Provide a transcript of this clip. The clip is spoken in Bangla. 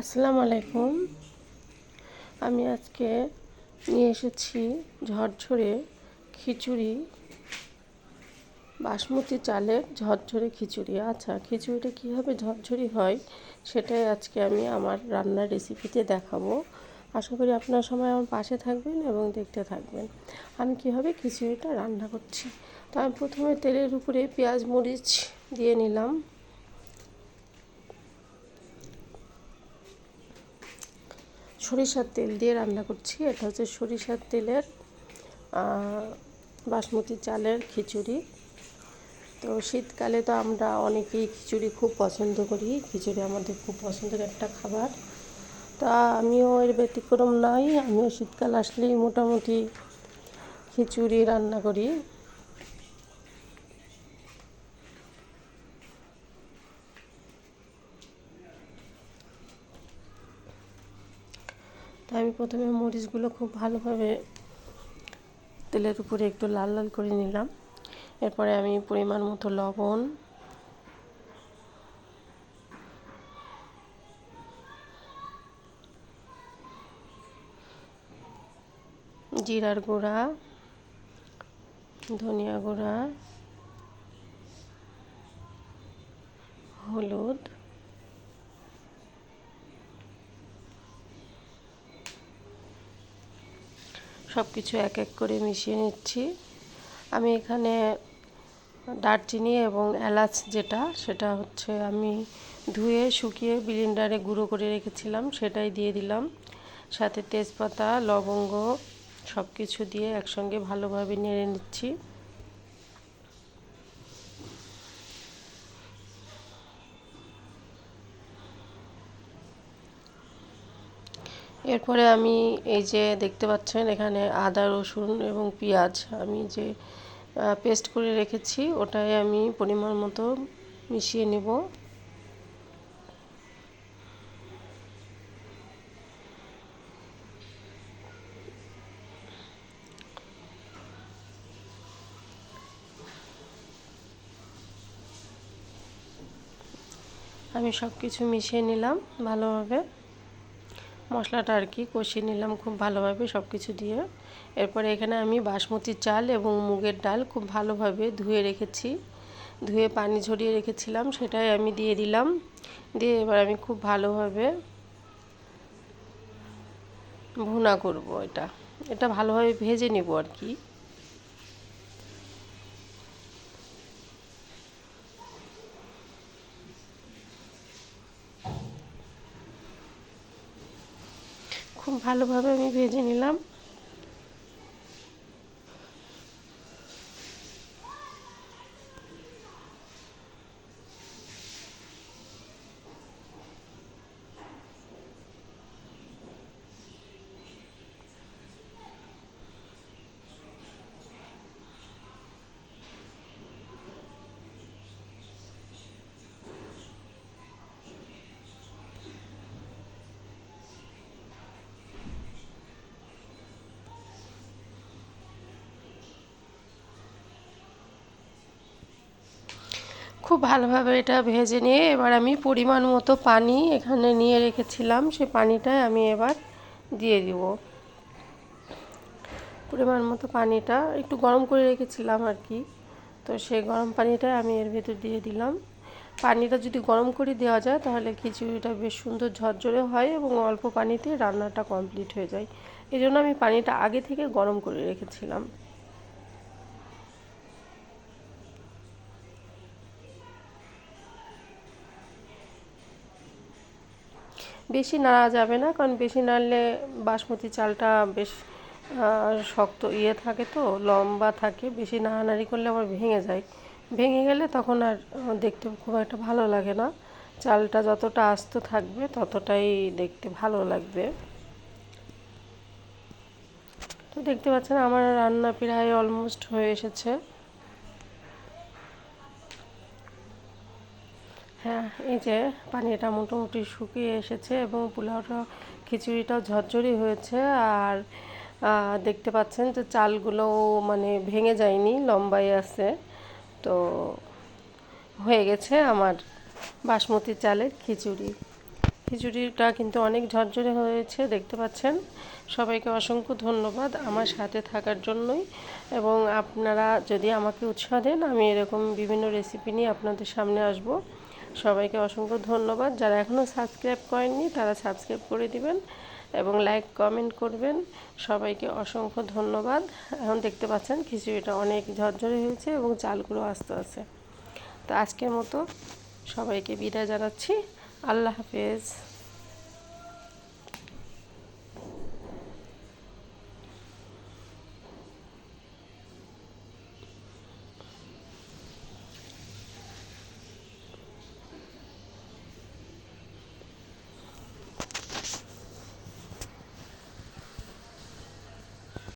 আসসালামু আলাইকুম। আমি আজকে নিয়ে এসেছি ঝরঝরে খিচুড়ি, বাসমতি চালের ঝরঝরে খিচুড়ি। আচ্ছা খিচুড়িটা কীভাবে ঝরঝরি হয় সেটাই আজকে আমি আমার রান্নার রেসিপিতে দেখাবো। আশা করি আপনার সময় আমার পাশে থাকবেন এবং দেখতে থাকবেন। আমি কীভাবে খিচুড়িটা রান্না করছি? তো আমি প্রথমে তেলের উপরে পেঁয়াজ, মরিচ দিয়ে নিলাম। সরিষার তেল দিয়ে রান্না করছি। এটা হচ্ছে সরিষার তেলের বাসমতি চালের খিচুড়ি। তো শীতকালে তো আমরা অনেকেই খিচুড়ি খুব পছন্দ করি। খিচুড়ি আমাদের খুব পছন্দের একটা খাবার। তা আমিও এর ব্যতিক্রম নাই আমিও শীতকাল আসলেই মোটামুটি খিচুড়ি রান্না করি। তাই আমি প্রথমে মরিচগুলো খুব ভালোভাবে তেলের উপরে একটু লাল লাল করে নিলাম। এরপরে আমি পরিমাণ মতো লবণ। জিরার গুঁড়া, ধনিয়া গুঁড়া, হলুদ। কিছু এক এক করে মিশিয়ে নিচ্ছি। আমি এখানে দারচিনি এবং এলাচ যেটা, সেটা হচ্ছে আমি ধুয়ে, শুকিয়ে বিলিন্ডারে গুঁড়ো করে রেখেছিলাম, সেটাই দিয়ে দিলাম। সাথে তেজপাতা, লবঙ্গ সব কিছু দিয়ে একসঙ্গে ভালোভাবে নেড়ে নিচ্ছি। এরপরে আমি এই যে দেখতে পাচ্ছেন, এখানে আদা, রসুন এবং পেঁয়াজ আমি যে পেস্ট করে রেখেছি, ওটাই আমি পরিমাণ মতো মিশিয়ে নেব। আমি সব কিছু মিশিয়ে নিলাম ভালোভাবে। মশলাটা আর কি কষিয়ে নিলাম খুব ভালোভাবে সব কিছু দিয়ে। এরপরে এখানে আমি বাসমতি চাল এবং মুগের ডাল খুব ভালোভাবে ধুয়ে রেখেছি। ধুয়ে পানি ঝরিয়ে রেখেছিলাম, সেটাই আমি দিয়ে দিলাম। দিয়ে এবার আমি খুব ভালোভাবে ভুনা করব এটা। এটা ভালোভাবে ভেজে নেব আর কি। ভালোভাবে আমি ভেজে নিলাম। খুব ভালোভাবে এটা ভেজে নিয়ে এবার আমি পরিমাণ মতো পানি এখানে নিয়ে রেখেছিলাম, সে পানিটাই আমি এবার দিয়ে দিব। পরিমাণ মতো পানিটা একটু গরম করে রেখেছিলাম আর কি, তো সেই গরম পানিটা আমি এর ভেতর দিয়ে দিলাম। পানিটা যদি গরম করে দেওয়া যায় তাহলে খিচুড়িটা বেশ সুন্দর ঝরঝরে হয় এবং অল্প পানিতে রান্নাটা কমপ্লিট হয়ে যায়। এই জন্য আমি পানিটা আগে থেকে গরম করে রেখেছিলাম। বেশি নাড়া যাবে না, কারণ বেশি নাড়লে বাসমতি চালটা বেশ শক্ত ইয়ে থাকে তো, লম্বা থাকে। বেশি নাড়ানাড়ি করলে আবার ভেঙে যায়। ভেঙে গেলে তখন আর দেখতে খুব একটা ভালো লাগে না। চালটা যতটা আস্ত থাকবে ততটাই দেখতে ভালো লাগবে। তো দেখতে পাচ্ছেন আমার রান্না প্রায় অলমোস্ট হয়ে এসেছে হ্যাঁ এই যে পানিটা মোটামুটি শুকিয়ে এসেছে এবং পোলাওটা খিচুড়িটাও ঝরঝরি হয়েছে আর দেখতে পাচ্ছেন যে চালগুলো মানে ভেঙে যায়নি লম্বাই আছে। তো হয়ে গেছে আমার বাসমতি চালের খিচুড়ি। খিচুড়িটা কিন্তু অনেক ঝরঝরে হয়েছে, দেখতে পাচ্ছেন? সবাইকে অসংখ্য ধন্যবাদ আমার সাথে থাকার জন্যই এবং আপনারা যদি আমাকে উৎসাহ দেন, আমি এরকম বিভিন্ন রেসিপি নিয়ে আপনাদের সামনে আসব। সবাইকে অসংখ্য ধন্যবাদ। যারা এখনও সাবস্ক্রাইব করেননি, তারা সাবস্ক্রাইব করে দিবেন এবং লাইক, কমেন্ট করবেন। সবাইকে অসংখ্য ধন্যবাদ। এখন দেখতে পাচ্ছেন খিচুড়িটা অনেক ঝরঝরে হয়েছে এবং চালগুলো আস্তে আছে তো আজকের মতো সবাইকে বিদায় জানাচ্ছি। আল্লাহ হাফেজ।